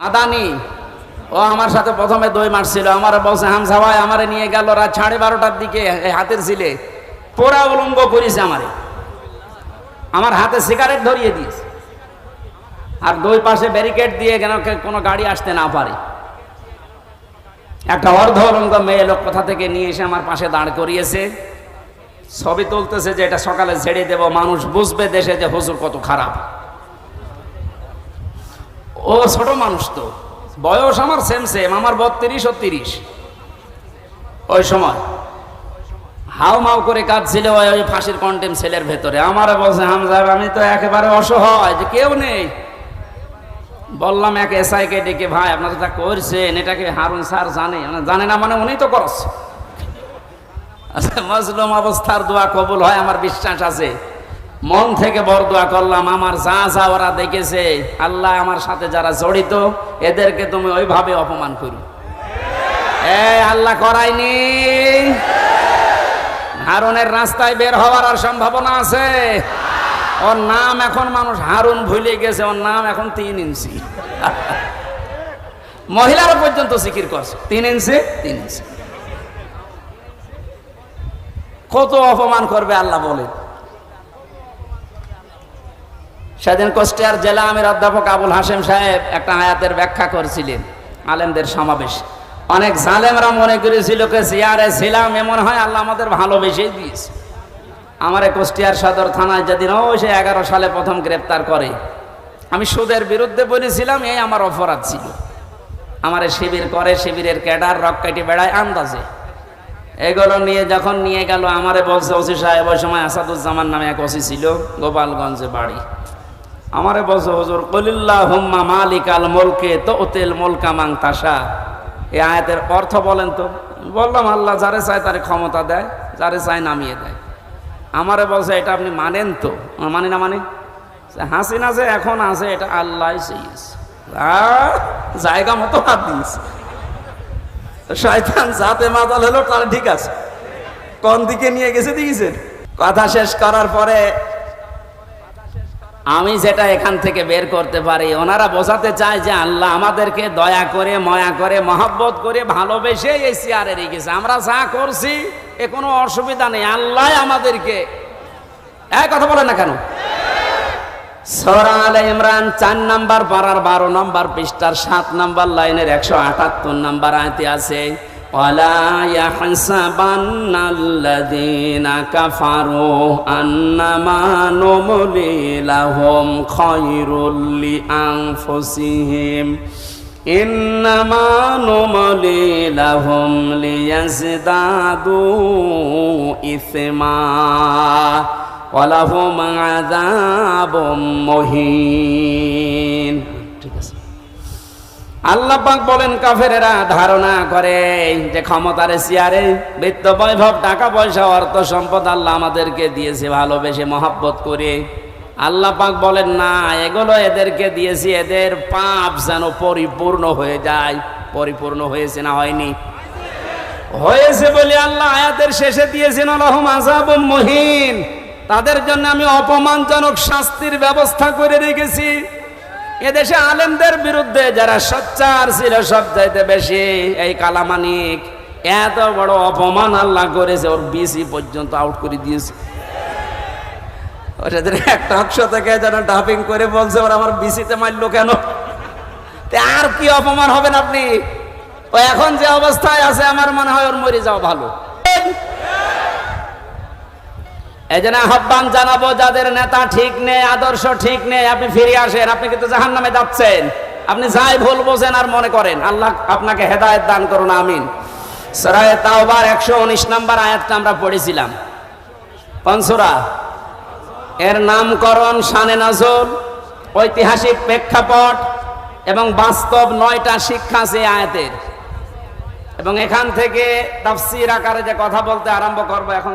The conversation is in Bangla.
আদানি, ও আমার সাথে প্রথমে দই মারছিল, আমার বলছে হামসা ভাই, আমারে নিয়ে গেল রাত সাড়ে বারোটার দিকে হাতের ছিলে পোড়া উলঙ্গ করেছে আমারে। আমার হাতে সিগারেট ধরিয়ে দিয়েছে। আর দুই পাশে ব্যারিকেড দিয়ে কেন কোনো গাড়ি আসতে না পারে। একটা অর্ধ উলঙ্গ মেয়ে লোক কোথা থেকে নিয়ে এসে আমার পাশে দাঁড় করিয়েছে। ছবি তুলতেছে যে এটা সকালে ছেড়ে দেব, মানুষ বুঝবে দেশে যে হুজুর কত খারাপ। ও ছোট মানুষ তো। বয়স আমার সেম সেম আমার বত্রিশ ও তিরিশ। ওই সময় হাউ মাউ করে কাঁদছিল ওই ফাঁসির কন্টেম ছেলের ভেতরে। আমার বলছে, হামজা, আমি তো একেবারে অসহায়, যে কেউ নেই। বললাম, এক এসআইকে ডেকে, ভাই, আপনারা যা করছেন, এটাকে হারুন স্যার জানে। মানে জানে না মানে উনি তো করছে। আচ্ছা মজলুম অবস্থার দোয়া কবুল হয়, আমার বিশ্বাস আছে। মন থেকে বড় দোয়া করলাম, আমার যা যা ওরা দেখেছে, আল্লাহ আমার সাথে যারা জড়িত, এদেরকে তুমি ওইভাবে অপমান করো। এ, আল্লাহ করায়নি। হারুনের রাস্তায় বের হওয়ার আর সম্ভাবনা আছে। ওর নাম এখন মানুষ হারুন ভুলে গেছে, ওর নাম এখন তিন ইঞ্চি। মহিলারা পর্যন্ত সিকির করছে, তিন ইঞ্চি তিন ইঞ্চি। কত অপমান করবে আল্লাহ বলে। সেদিন কুষ্টিয়ার জেলা আমির অধ্যাপক আবুল হাসেম সাহেব একটা আয়াতের ব্যাখ্যা করছিলেন, আলেমদের সমাবেশ। অনেক জালেমরা মনে করেছিল কে জিয়ারে ছিলাম, এমন হয় আল্লাহ আমাদের ভালোবেসেই দিয়েছে। আমারে কুষ্টিয়ার সদর থানায় যেদিন ও সে এগারো সালে প্রথম গ্রেপ্তার করে। আমি সুদের বিরুদ্ধে বলেছিলাম, এই আমার অপরাধ ছিল। আমারে শিবির করে, শিবিরের ক্যাডার রক কেটে বেড়ায় আন্দাজে। এগুলো নিয়ে যখন নিয়ে গেল, আমারে বলছে, ওসি সাহেব, ওই সময় আসাদুজ্জামান নামে এক ওসি ছিল, গোপালগঞ্জে বাড়ি। আমারে বলছে, হুজুর কলিল্লাহ হুম্মা মালিক আল মোলকে তো ওতেল মোলকা মাং তাসা এই আয়াতের অর্থ বলেন তো? বললাম, আল্লাহ যারে চায় তারে ক্ষমতা দেয়, যারে চায় নামিয়ে দেয়। আমারে বলছে, এটা আপনি মানেন তো? মানি না মানে? হাসিনা যে এখন আছে, এটা আল্লাহ জায়গা মতো হাত দিয়েছে। শয়তান যাতে মাতাল হলো, তার ঠিক আছে। কোন দিকে নিয়ে গেছে দিয়েছেন কথা শেষ করার পরে আমি যেটা এখান থেকে বের করতে পারি, ওনারা বোঝাতে চায় যে আল্লাহ আমাদেরকে দয়া করে, ময়া করে, মহব্বত করে ভালোবেসে এই চেয়ারে রেখেছে। আমরা যা করছি, এ কোনো অসুবিধা নেই। আল্লাহ আমাদেরকে এক কথা বলেন না কেন? সরা আলে ইমরান চার নাম্বার পাড়ার বারো নাম্বার পৃষ্ঠার সাত নাম্বার লাইনের একশো আটাত্তর নাম্বার আয়তে আছে ولا يحسبن الذين كفروا أنما نملي لهم خير لأنفسهم إنما نملي لهم ليزدادوا إثما ولهم عذاب مهين আল্লাহ পাক বলেন, কাফেরেরা ধারণা করে যে ক্ষমতার চেয়ারে বৃত্ত বৈভব, টাকা পয়সা, অর্থ সম্পদ আল্লাহ আমাদেরকে দিয়েছে, ভালোবেসে মহাব্বত করে। আল্লাহ পাক বলেন, না, এগুলো এদেরকে দিয়েছি, এদের পাপ যেন পরিপূর্ণ হয়ে যায়। পরিপূর্ণ হয়েছে না হয়নি? হয়েছে বলে আল্লাহ আয়াতের শেষে দিয়েছেন আলহম আজাব মহিন। তাদের জন্য আমি অপমানজনক শাস্তির ব্যবস্থা করে রেখেছি। এদেশে আলেমদের বিরুদ্ধে যারা সচ্চার ছিল সব চাইতে বেশি, এই কালামানিক এত বড় অপমান আল্লাহ করেছে, ওর বিসি পর্যন্ত আউট করে দিয়েছে। একটা অংশ থেকে যেন ডাবিং করে বলছে আমার বিসিতে মারলো কেন? আর কি অপমান হবেন আপনি? ও এখন যে অবস্থায় আছে, আমার মনে হয় ওর মরে যাওয়া ভালো। এই জন্য আহ্বান জানাব যাদের নেতা ঠিক নেই, আদর্শ ঠিক নেই, আপনি ফিরে আসেন, আপনি কিন্তু জাহান নামে যাচ্ছেন। আপনি যাই ভুল বোঝেন আর মনে করেন, আল্লাহ আপনাকে হেদায়েত দান করুন, আমিন। সরায় তাওবার একশো উনিশ নম্বর আয়াতটা আমরা পড়েছিলাম। পনসুরা এর নামকরণ শানে নজর ঐতিহাসিক প্রেক্ষাপট এবং বাস্তব নয়টা শিক্ষা আছে আয়াতের। এবং এখান থেকে তাফসির আকারে যে কথা বলতে আরম্ভ করব, এখন